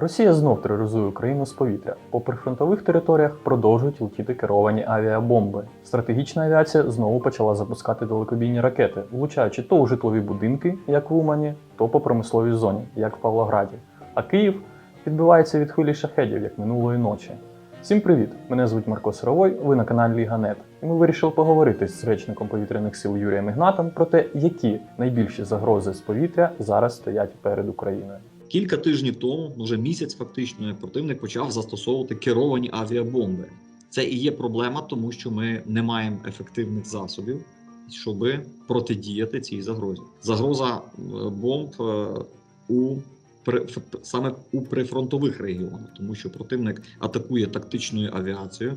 Росія знов тероризує Україну з повітря. По прифронтових територіях продовжують летіти керовані авіабомби. Стратегічна авіація знову почала запускати далекобійні ракети, влучаючи то у житлові будинки, як в Умані, то по промисловій зоні, як в Павлограді. А Київ відбивається від хвилі шахедів, як минулої ночі. Всім привіт! Мене звуть Марко Сировой, ви на каналі Ліга.нет. І ми вирішили поговорити з речником повітряних сил Юрієм Ігнатом про те, які найбільші загрози з повітря зараз стоять перед Україною. Кілька тижнів тому, вже місяць фактично, противник почав застосовувати керовані авіабомби. Це і є проблема, тому що ми не маємо ефективних засобів, щоб протидіяти цій загрозі. Загроза е, бомб е, у при- саме у прифронтових регіонах, тому що противник атакує тактичною авіацією.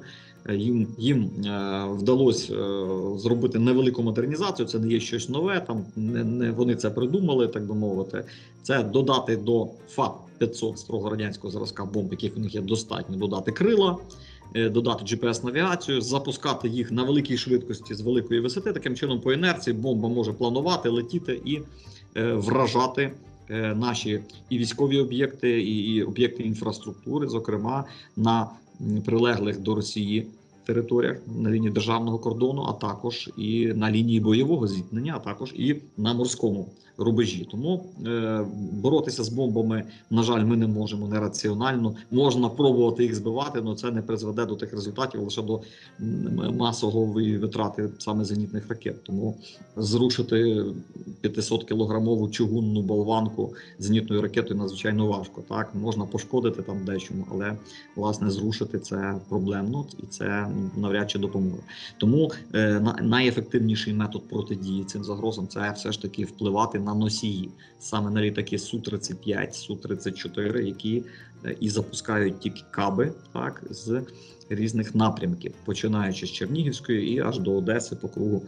Е, Їм їм е, вдалося е, зробити невелику модернізацію. Це не є щось нове. Там не, не вони це придумали, так би мовити. Це додати до ФАП 500 строго радянського зразка бомб, яких у них є достатньо, додати крила, додати GPS-навігацію, запускати їх на великій швидкості з великої висоти. Таким чином, по інерції бомба може планувати, летіти і е, вражати. Е, Наші і військові об'єкти, і, і об'єкти інфраструктури, зокрема на прилеглих до Росії територіях на лінії державного кордону, а також і на лінії бойового зіткнення, а також і на морському рубежі. Тому е, боротися з бомбами, на жаль, ми не можемо нераціонально. Можна пробувати їх збивати, але це не призведе до тих результатів лише до масової витрати саме зенітних ракет. Тому зрушити 500 кілограмову чугунну болванку зенітною ракетою надзвичайно важко. Так можна пошкодити там дечому, але власне зрушити це проблемно і це навряд чи допоможе. Тому е, найефективніший метод протидії цим загрозам це все ж таки впливати на носії, саме на літаки су 35 су 34 які е, і запускають тільки каби, так з різних напрямків, починаючи з Чернігівської і аж до Одеси по кругу.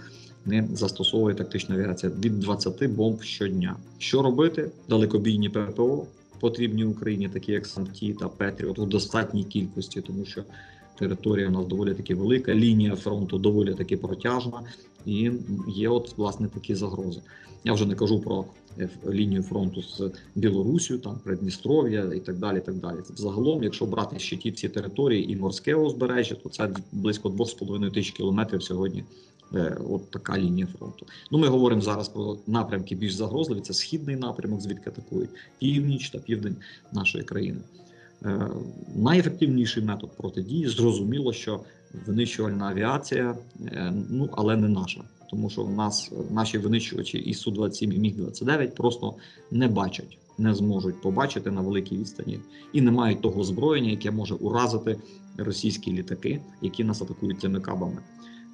Не застосовує тактична авіація від 20 бомб щодня. Що робити? Далекобійні ППО потрібні Україні, такі як Самті та Петріот, у достатній кількості, тому що територія у нас доволі таки велика, лінія фронту доволі таки протяжна, і є от власне такі загрози. Я вже не кажу про е, лінію фронту з Білорусію, там Придністров'я і так далі. І так далі. Загалом, якщо брати ще ті всі території і морське узбережжя, то це близько 2,5 тисяч кілометрів сьогодні. е, От така лінія фронту. Ну, ми говоримо зараз про напрямки більш загрозливі. Це східний напрямок, звідки атакують північ та південь нашої країни. Е, Найефективніший метод протидії зрозуміло, що винищувальна авіація, е, ну але не наша, тому що в нас наші винищувачі і су 27 і міг 29 просто не бачать, не зможуть побачити на великій відстані і не мають того озброєння, яке може уразити російські літаки, які нас атакують цими кабами.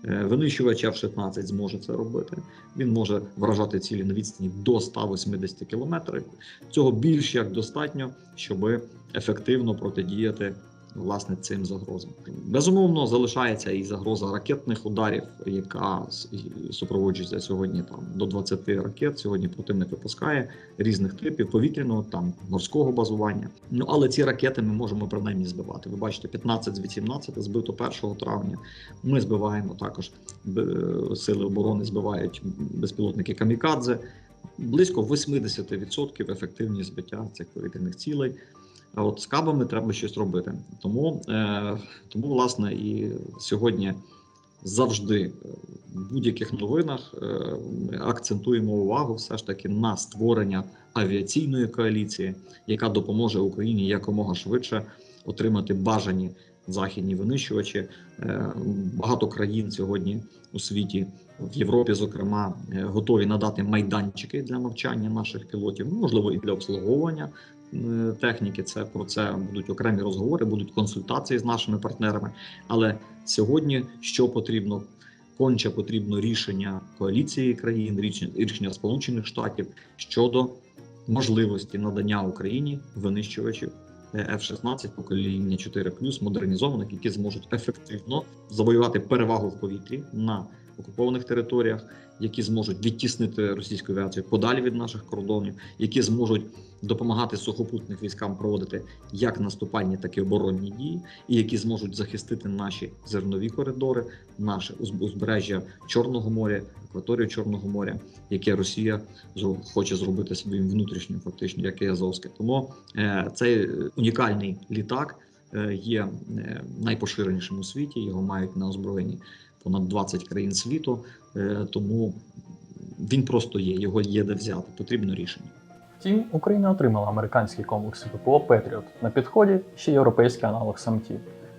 Е, Винищувач F-16 зможе це робити. Він може вражати цілі на відстані до 180 кілометрів. Цього більш як достатньо, щоб ефективно протидіяти власне цим загрозам. Безумовно, залишається і загроза ракетних ударів, яка супроводжується сьогодні там до 20 ракет. Сьогодні противник випускає різних типів повітряного там морського базування. Ну але ці ракети ми можемо принаймні збивати. Ви бачите, 15 з 18 збито 1 травня. Ми збиваємо також сили оборони, збивають безпілотники камікадзе. Близько 80% ефективність збиття цих повітряних цілей. А от з кабами треба щось робити. Тому, е, тому власне, і сьогодні завжди в будь-яких новинах е, акцентуємо увагу все ж таки на створення авіаційної коаліції, яка допоможе Україні якомога швидше отримати бажані західні винищувачі. Е, Багато країн сьогодні у світі, в Європі, зокрема, е, готові надати майданчики для навчання наших пілотів, ну, можливо, і для обслуговування техніки. Це про це будуть окремі розговори, будуть консультації з нашими партнерами. Але сьогодні що потрібно? Конче потрібно рішення коаліції країн, рішення, Сполучених Штатів щодо можливості надання Україні винищувачів е, F-16 покоління 4 модернізованих, які зможуть ефективно завоювати перевагу в повітрі на окупованих територіях, які зможуть відтіснити російську авіацію подалі від наших кордонів, які зможуть допомагати сухопутних військам проводити як наступальні, так і оборонні дії, і які зможуть захистити наші зернові коридори, наше узб- узбережжя Чорного моря, акваторію Чорного моря, яке Росія хоче зробити своїм внутрішнім, фактично, як і Азовське. Тому е, цей е, унікальний літак е, є е, найпоширенішим у світі. Його мають на озброєнні понад 20 країн світу. Е, тому він просто є. Його є де взяти. Потрібно рішення. Втім, Україна отримала американські комплекси ППО Петріот. На підході ще європейський аналог САМТі.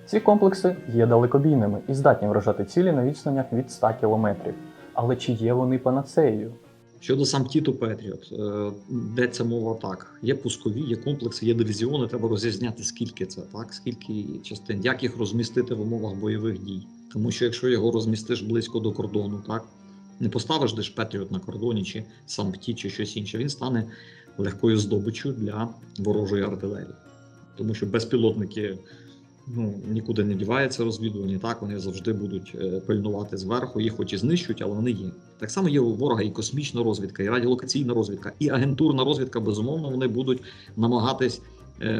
Ці комплекси є далекобійними і здатні вражати цілі на відстанях від 100 кілометрів. Але чи є вони панацеєю? Щодо сам Тіту Петріот, е, йдеться мова так: є пускові, є комплекси, є дивізіони. Треба розрізняти, скільки це, так скільки частин, як їх розмістити в умовах бойових дій. Тому що якщо його розмістиш близько до кордону, так не поставиш де ж Петріот на кордоні, чи сам ПТІ, чи щось інше, він стане легкою здобиччю для ворожої артилерії, тому що безпілотники. Ну, нікуди не дівається розвідування, так вони завжди будуть е, пильнувати зверху, їх хоч і знищують, але вони є. Так само є у ворога і космічна розвідка, і радіолокаційна розвідка, і агентурна розвідка. Безумовно, вони будуть намагатись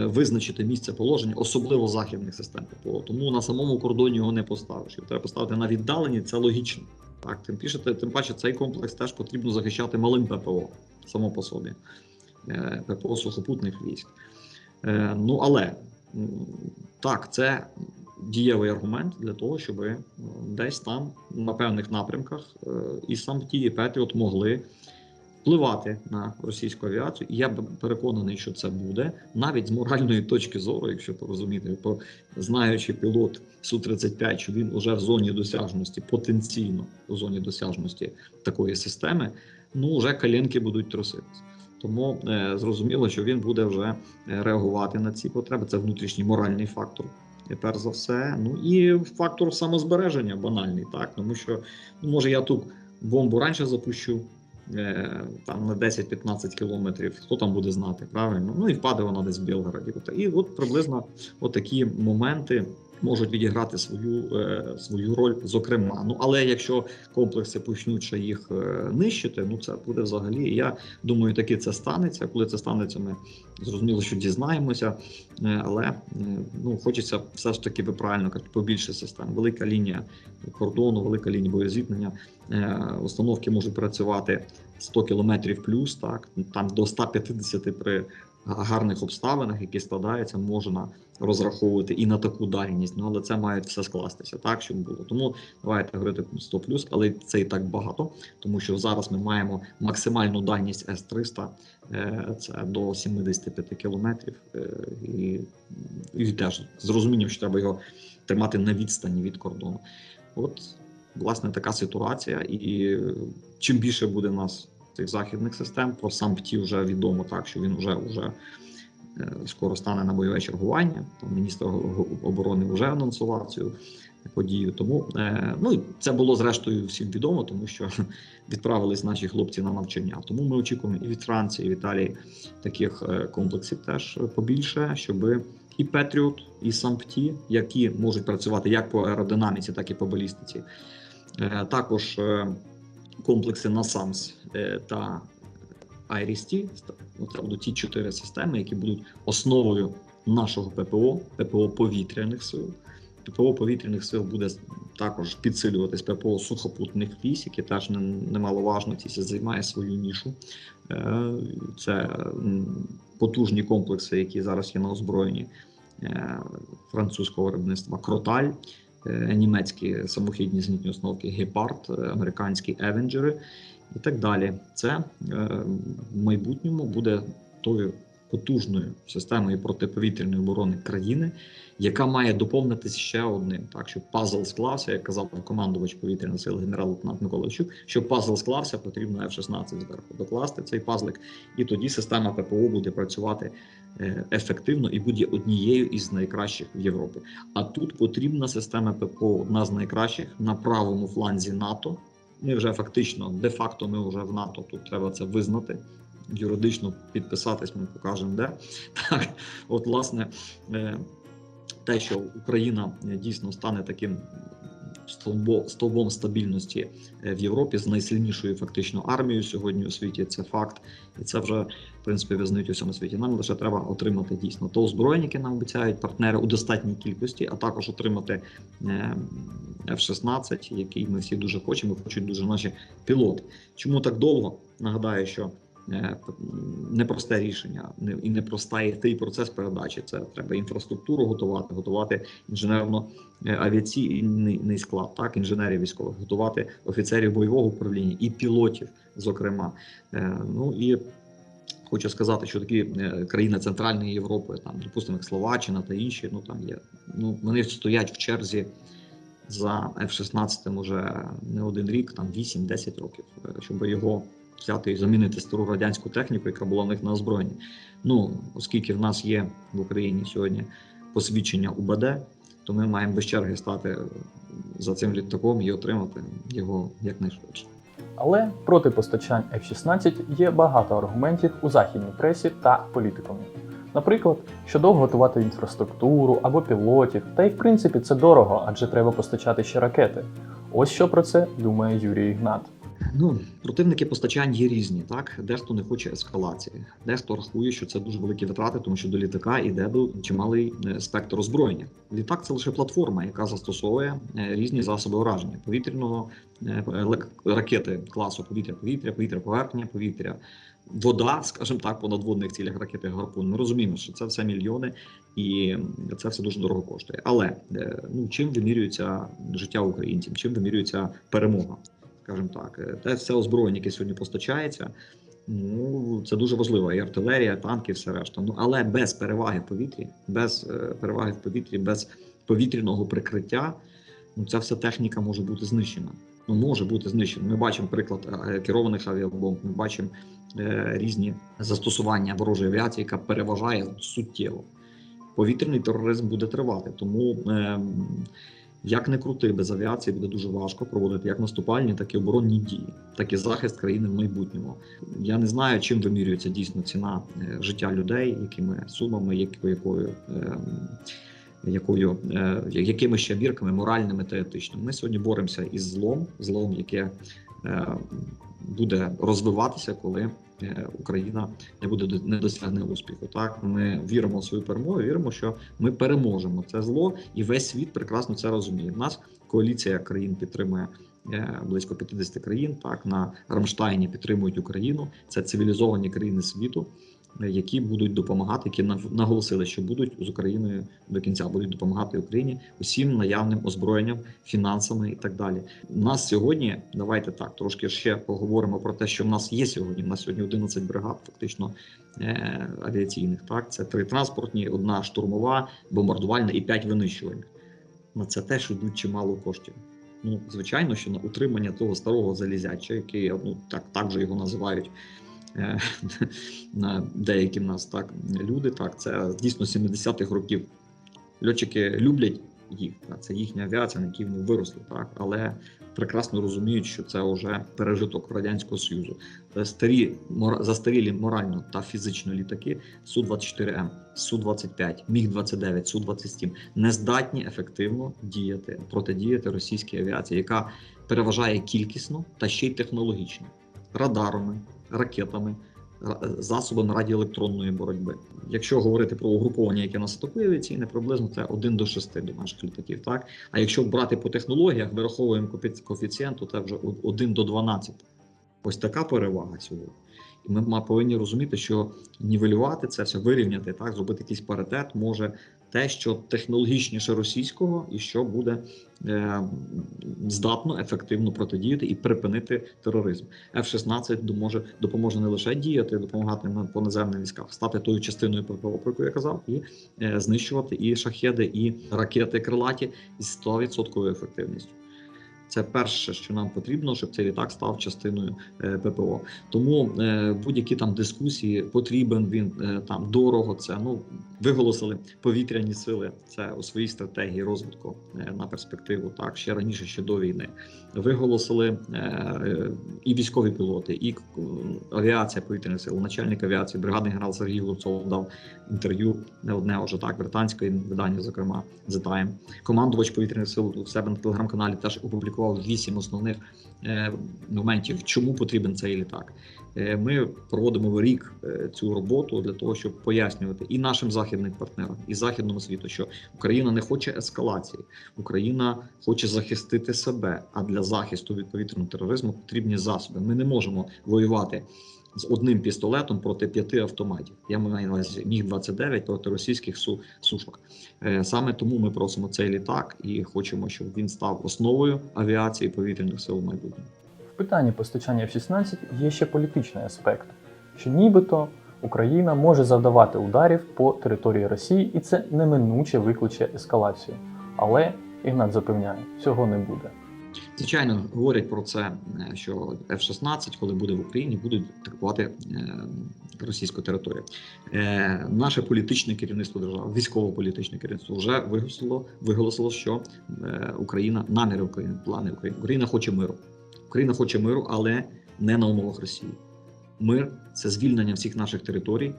визначити місце положення, особливо західних систем ППО. Тому на самому кордоні його не поставиш. Його треба поставити на віддаленні, це логічно. Так, тим паче, тим паче цей комплекс теж потрібно захищати малим ППО само по собі, е, ППО сухопутних військ. Е, Ну але так, це дієвий аргумент для того, щоб е, десь там на певних напрямках е, і сам ті, і Петріот могли впливати на російську авіацію. І я переконаний, що це буде навіть з моральної точки зору, якщо порозуміти, по знаючи пілот су 35 що він уже в зоні досяжності, потенційно в зоні досяжності такої системи, ну вже коленки будуть труситися. Тому е, зрозуміло, що він буде вже е, реагувати на ці потреби. Це внутрішній моральний фактор. Перш за все, ну і фактор самозбереження банальний, так тому що ну, може я ту бомбу раніше запущу там на 10-15 кілометрів. Хто там буде знати, правильно? Ну і впаде вона десь в Білгороді. І от приблизно от такі моменти можуть відіграти свою, е, свою роль, зокрема. Ну але якщо комплекси почнуть ще їх е, нищити, ну це буде взагалі. Я думаю, таки це станеться. Коли це станеться, ми зрозуміло, що дізнаємося. Е, Але ну хочеться все ж таки, ви правильно кажете, побільше систем. Велика лінія кордону, велика лінія боєзіткнення. Е, Установки можуть працювати 100 кілометрів плюс, так там до 150 при гарних обставинах, які складаються, можна розраховувати і на таку дальність. Ну але це має все скластися так, щоб було. Тому давайте говорити 100 плюс, але це і так багато, тому що зараз ми маємо максимальну дальність С-300, е, це до 75 кілометрів, е, і, і теж з розумінням, що треба його тримати на відстані від кордону. От власне така ситуація, і чим більше буде нас цих західних систем, про сам ПТІ вже відомо так, що він вже вже скоро стане на бойове чергування. Там міністр оборони вже анонсував цю подію. Тому е, ну це було зрештою всім відомо, тому що відправились наші хлопці на навчання. Тому ми очікуємо і від Франції, і від Італії таких е, комплексів теж побільше, щоб і Петріот, і САМПТІ, які можуть працювати як по аеродинаміці, так і по балістиці. Е, Також комплекси е, та IRIS-T, будуть ті чотири системи, які будуть основою нашого ППО, ППО повітряних сил. ППО повітряних сил буде також підсилюватись ППО сухопутних військ, які теж немаловажно ці займає свою нішу. Е, Це потужні комплекси, які зараз є на озброєнні е, французького виробництва Кроталь, німецькі самохідні зенітні установки Гепард, е, американські Евенджери і так далі. Це е, в майбутньому буде тою потужною системою протиповітряної оборони країни, яка має доповнитися ще одним, так щоб пазл склався, як казав командувач повітряних сил генерал-лейтенант Микола Щук, щоб пазл склався, потрібно F-16 зверху докласти цей пазлик, і тоді система ППО буде працювати е, ефективно і буде однією із найкращих в Європі. А тут потрібна система ППО, одна з найкращих на правому фланзі НАТО. Ми вже фактично, де-факто, ми вже в НАТО. Тут треба це визнати. Юридично підписатись, ми покажемо де. Так, от, власне, е, те, що Україна е, дійсно стане таким стовбом стабільності е, в Європі з найсильнішою фактично армією сьогодні у світі. Це факт, і це вже в принципі визнають у всьому світі. Нам лише треба отримати дійсно то озброєння, яке нам обіцяють партнери у достатній кількості, а також отримати е, F-16, який ми всі дуже хочемо, хочуть дуже наші пілоти. Чому так довго? Нагадаю, що непросте рішення і непростий процес передачі. Це треба інфраструктуру готувати, готувати інженерно е, авіаційний склад, так інженерів військових, готувати офіцерів бойового управління і пілотів, зокрема. Е, Ну і хочу сказати, що такі е, країни Центральної Європи, там, допустимо, як Словаччина та інші, ну там є. Ну вони стоять в черзі за F-16 уже не один рік, там 8-10 років, е, щоб його взяти і замінити стару радянську техніку, яка була в них на озброєнні. Ну, оскільки в нас є в Україні сьогодні посвідчення УБД, то ми маємо без черги стати за цим літаком і отримати його якнайшвидше. Але проти постачань F-16 є багато аргументів у західній пресі та політикумі. Наприклад, що довго готувати інфраструктуру або пілотів, та й в принципі це дорого, адже треба постачати ще ракети. Ось що про це думає Юрій Ігнат. Ну, противники постачань є різні, так дехто не хоче ескалації, дехто рахує, що це дуже великі витрати, тому що до літака йде до чималий е, спектр озброєння. Літак це лише платформа, яка застосовує е, різні засоби ураження повітряного е, ракети класу повітря, повітря, повітря, поверхня, повітря, вода, скажімо так, по надводних цілях ракети гарпун. Ми розуміємо, що це все мільйони, і це все дуже дорого коштує. Але ну чим вимірюється життя українців, чим вимірюється перемога? Скажімо так, те все озброєння, яке сьогодні постачається. Ну це дуже важливо. І артилерія, танки, все решта. Ну але без переваги в повітрі, без е, переваги в повітрі, без повітряного прикриття, ну ця вся техніка може бути знищена. Ну може бути знищена. Ми бачимо приклад е, керованих авіабомб. Ми бачимо е, різні застосування ворожої авіації, яка переважає суттєво. Повітряний тероризм буде тривати, тому. Е, як не крути, без авіації буде дуже важко проводити як наступальні, так і оборонні дії, так і захист країни в майбутньому. Я не знаю, чим вимірюється дійсно ціна е, життя людей, якими сумами, яко- якою. ем, Якою е, якими ще вірками моральними та етичними ми сьогодні боремося із злом, злом, яке е, буде розвиватися, коли Україна не буде не досягне успіху. Так ми віримо в свою перемогу, віримо, що ми переможемо це зло, і весь світ прекрасно це розуміє. У нас коаліція країн підтримує е, близько 50 країн. Так на Рамштайні підтримують Україну. Це цивілізовані країни світу, які будуть допомагати, які наголосили, що будуть з Україною до кінця, будуть допомагати Україні усім наявним озброєнням, фінансами і так далі. У нас сьогодні давайте так трошки ще поговоримо про те, що в нас є сьогодні. У нас сьогодні 11 бригад, фактично е, авіаційних. Так, це три транспортні, одна штурмова, бомбардувальна і п'ять винищувальних. На це теж йдуть чимало коштів. Ну, звичайно, що на утримання того старого залізяча, який ну так, так вже його називають. Е, деякі в нас так люди, так це дійсно 70-х років. Льотчики люблять їх, так, це їхня авіація, на якій вони виросли, так, але прекрасно розуміють, що це вже пережиток радянського союзу. Старі застарілі морально та фізично літаки су 24 м су 25 міг 29 су 27 не здатні ефективно діяти протидіяти російській авіації, яка переважає кількісно та ще й технологічно радарами, ракетами. Засобами радіоелектронної боротьби. Якщо говорити про угруповання, яке нас атакує авіаційне, приблизно це 1 до 6 до наших літаків. Так а якщо брати по технологіях, вираховуємо коефі- коефіцієнт, то це вже 1 до 12. Ось така перевага сьогодні. І ми повинні розуміти, що нівелювати це все, вирівняти, так, зробити якийсь паритет може те, що технологічніше російського, і що буде е, здатно ефективно протидіяти і припинити тероризм. F-16 допоможе, допоможе не лише діяти, допомагати на наземним військах, стати тою частиною ППО, про яку я казав, і е, знищувати і шахеди, і ракети крилаті із 100% ефективністю. Це перше, що нам потрібно, щоб цей літак став частиною е, ППО. Тому е, будь-які там дискусії потрібен він е, там дорого. Це ну виголосили повітряні сили. Це у своїй стратегії розвитку на перспективу. Так ще раніше, ще до війни. Виголосили і військові пілоти, і авіація повітряних сил. Начальник авіації, бригадний генерал Сергій Луцов дав інтерв'ю не одне вже так, британської видання, зокрема The Time. Командувач повітряних сил у себе на телеграм-каналі теж опублікував вісім основних е, моментів, чому потрібен цей літак. Е, Ми проводимо рік е, цю роботу для того, щоб пояснювати і нашим західним партнерам, і західному світу, що Україна не хоче ескалації, Україна хоче захистити себе. А для захисту від повітряного тероризму потрібні засоби. Ми не можемо воювати з одним пістолетом проти п'яти автоматів. Я маю на увазі міг 29 проти російських су сушок. Е, Саме тому ми просимо цей літак і хочемо, щоб він став основою авіації повітряних сил в майбутньому. В питанні постачання F-16 є ще політичний аспект, що нібито Україна може завдавати ударів по території Росії, і це неминуче викличе ескалацію. Але Ігнат запевняє, цього не буде. Звичайно, говорять про це, е, що F-16, коли буде в Україні, будуть атакувати е, російську територію. Е, Наше політичне керівництво держави, військово-політичне керівництво вже виголосило, виголосило, що Україна, наміри України, плани України. Україна хоче миру. Україна хоче миру, але не на умовах Росії. Мир це звільнення всіх наших територій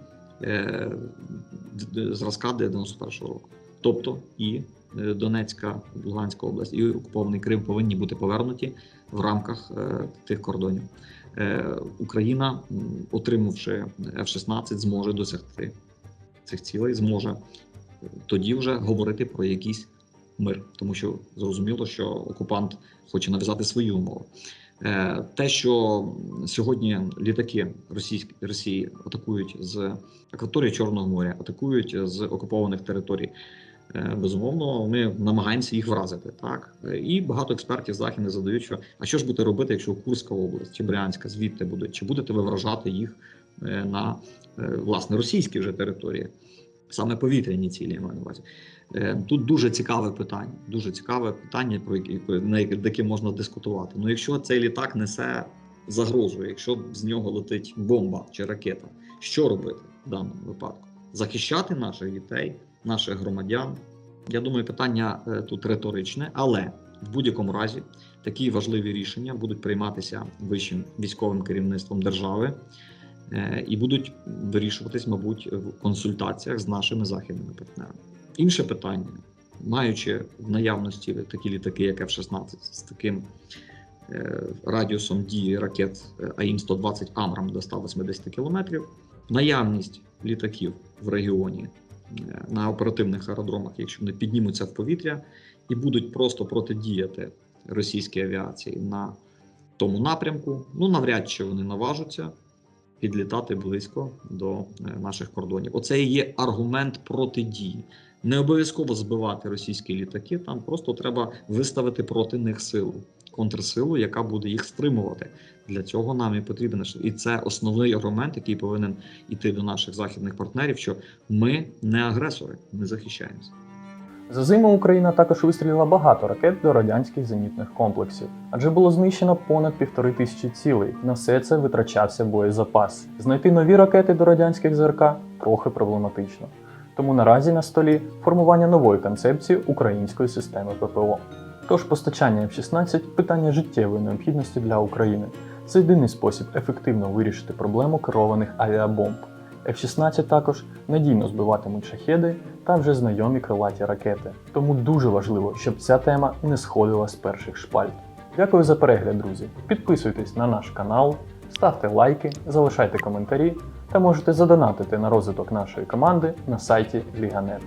зразка 91-го року. Тобто і Донецька, Луганська область і окупований Крим повинні бути повернуті в рамках е, тих кордонів. Е, Україна, отримавши F-16, зможе досягти цих цілей, зможе е, тоді вже говорити про якийсь мир, тому що зрозуміло, що окупант хоче нав'язати свої умови. Е, Те, що сьогодні літаки російські Росії атакують з акваторії Чорного моря, атакують з окупованих територій. Е, Безумовно, ми намагаємося їх вразити. Так Е, і багато експертів західних задають, що а що ж буде робити, якщо Курська область чи Брянська звідти будуть, чи будете ви вражати їх е, на власне російські вже території, саме повітряні цілі я маю на увазі. Тут дуже цікаве питання. Дуже цікаве питання, про яке на яке можна дискутувати. Ну, якщо цей літак несе загрозу, якщо з нього летить бомба чи ракета, що робити в даному випадку? Захищати наших дітей, наших громадян. Я думаю, питання е, тут риторичне, але в будь-якому разі такі важливі рішення будуть прийматися вищим військовим керівництвом держави е, і будуть вирішуватись, мабуть, в консультаціях з нашими західними партнерами. Інше питання, маючи в наявності такі літаки, як F-16, з таким е, радіусом дії ракет е, АІМ-120 Амрам до 180 кілометрів, наявність літаків в регіоні на оперативних аеродромах, якщо вони піднімуться в повітря і будуть просто протидіяти російській авіації на тому напрямку, ну навряд чи вони наважаться підлітати близько до е, наших кордонів. Оце і є аргумент протидії. Не обов'язково збивати російські літаки, там просто треба виставити проти них силу, контрсилу, яка буде їх стримувати. Для цього нам і потрібен і це основний аргумент, який повинен іти до наших західних партнерів, що ми не агресори, ми захищаємося. За зиму Україна також вистрілила багато ракет до радянських зенітних комплексів, адже було знищено понад півтори тисячі цілей. На все це витрачався боєзапас. Знайти нові ракети до радянських ЗРК трохи проблематично. Тому наразі на столі формування нової концепції української системи ППО. Тож постачання F-16 питання життєвої необхідності для України. Це єдиний спосіб ефективно вирішити проблему керованих авіабомб. F-16 також надійно збиватимуть шахеди та вже знайомі крилаті ракети. Тому дуже важливо, щоб ця тема не сходила з перших шпальт. Дякую за перегляд, друзі. Підписуйтесь на наш канал, ставте лайки, залишайте коментарі та можете задонатити на розвиток нашої команди на сайті Ліганет.